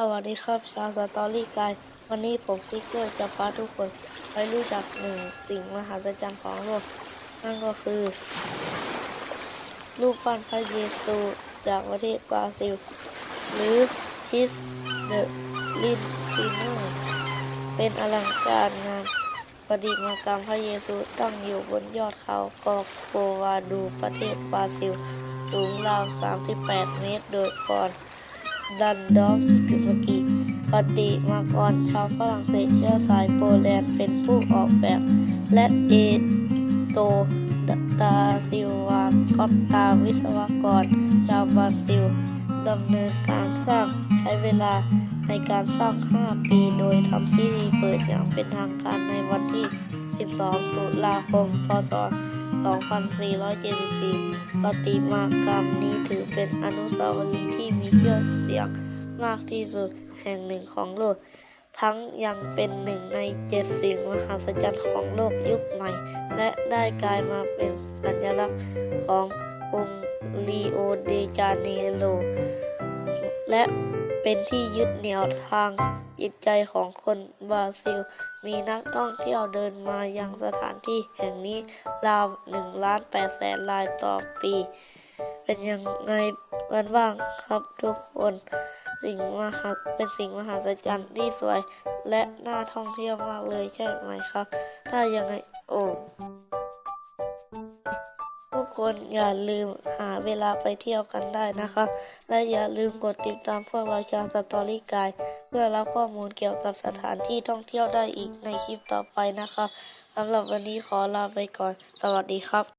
สวัสดีครับชาวสตอรี่กายวันนี้ผมซิกเกอร์จะพาทุกคนไปรู้จักหนึ่งสิ่งมหัศจรรย์ของโลก นั่นก็คือรูปปั้นพระเยซูจากประเทศบราซิล หรือคิสเดลินติเนอร์เป็นอลังการงานประดิมากรรมพระเยซูตั้งอยู่บนยอดเขากอโกวาดูประเทศบราซิล สูงราว 38 เมตร โดยก่อน ดันดอฟสกิปฏิมากรชาวฝรั่งเศสเชื้อสายโปแลนด์เป็นผู้ออกแบบ และเอโตตาซิวากอตตาวิศวกร ชาวบราซิลดำเนินการสร้างใช้เวลาในการสร้าง 5 ปี โดยทำพิธีเปิดอย่างเป็นทางการในวันที่ 12 ตุลาคม พศ 2474 ปฏิมากรรมนี้ถือเป็นอนุสาวรีย์ที่มีชื่อเสียงมากที่สุดแห่งหนึ่งของโลก ทั้งยังเป็นหนึ่งในเจ็ดสิ่งมหัศจรรย์ของโลกยุคใหม่ และได้กลายมาเป็นสัญลักษณ์ของกรุงลีโอเดจาเนโรและ เป็นที่ยึดเหนี่ยวทางจิตใจของคนบราซิล มีนักท่องเที่ยวเดินมายังสถานที่แห่งนี้ราว1ล้าน8แสนรายต่อปี เป็นยังไงกันบ้างครับทุกคน สิ่งมหัศเป็นสิ่งมหัศจรรย์ที่สวย และน่าท่องเที่ยวมากเลยใช่ไหมครับ ถ้ายังไงโอ้ คนอย่าลืมหาเวลาไปเที่ยวกันได้นะคะ และอย่าลืมกดติดตามพวกเราชาวสตอรี่กายเพื่อรับข้อมูลเกี่ยวกับสถานที่ท่องเที่ยวได้อีกในคลิปต่อไปนะคะสำหรับวันนี้ขอลาไปก่อน สวัสดีครับ